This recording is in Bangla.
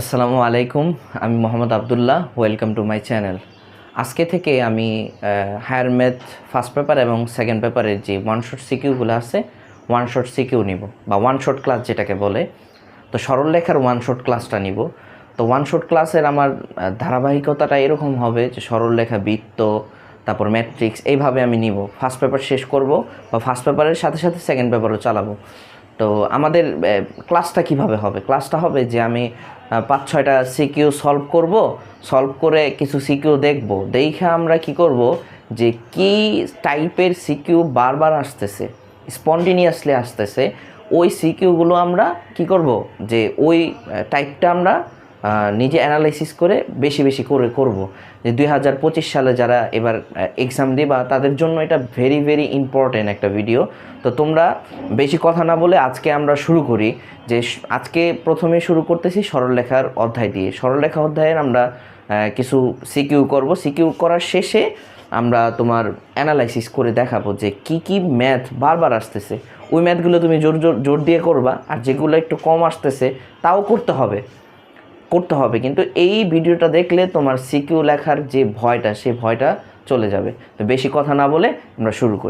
আসসালামু আলাইকুম, আমি Mohammad Abdullah welcome to my channel আজকে থেকে আমি হায়ার ম্যাথ ফার্স্ট পেপার এবং সেকেন্ড পেপারের যে ওয়ান শট সিকিউগুলো আছে ওয়ান শট সিকিউ নিব, বা ওয়ান শট ক্লাস যেটাকে বলে। তো সরল লেখার ওয়ান শট ক্লাসটা নিব। তো ওয়ান শট ক্লাসের আমার ধারাবাহিকতাটা এরকম হবে যে সরল লেখা, বৃত্ত, তারপর ম্যাট্রিক্স এইভাবে আমি নিব। ফার্স্ট পেপার শেষ করব, বা ফার্স্ট পেপারের সাথে সাথে সেকেন্ড পেপারও চালাবো। তো আমাদের ক্লাসটা কীভাবে হবে? ক্লাসটা হবে যে আমি পাঁচ, ছয়টা সিকিউ সলভ করব সলভ করে কিছু সিকিউ দেখব। দেখে আমরা কি করব যে কি টাইপের সিকিউ বারবার আসতেছে স্পন্টিনিয়াসলি আসতেছে, ওই সিকিউগুলো আমরা কি করব? যে ওই টাইপটা আমরা নিজে অ্যানালাইসিস করে বেশি বেশি করে করব। যে দুই হাজার পঁচিশ সালে যারা এবার এক্সাম দিবা তাদের জন্য এটা ভেরি ভেরি ইম্পর্টেন্ট একটা ভিডিও তো তোমরা বেশি কথা না বলে আজকে আমরা শুরু করি। যে আজকে প্রথমে শুরু করতেছি সরলরেখার অধ্যায় দিয়ে। সরলরেখা অধ্যায়ের আমরা কিছু সিকিউ করব। সিকিউ করার শেষে আমরা তোমার অ্যানালাইসিস করে দেখাবো যে কি কি ম্যাথ বারবার আসতেছে। ওই ম্যাথগুলো তুমি জোর জোর জোর দিয়ে করবা আর যেগুলো একটু কম আসতেছে তাও করতে হবে। করতে হবে। কিন্তু এই ভিডিওটা দেখলে তোমার সিকিউ লেখার যে ভয়টা সে ভয়টা চলে যাবে। তো বেশি কথা না বলে আমরা শুরু করি।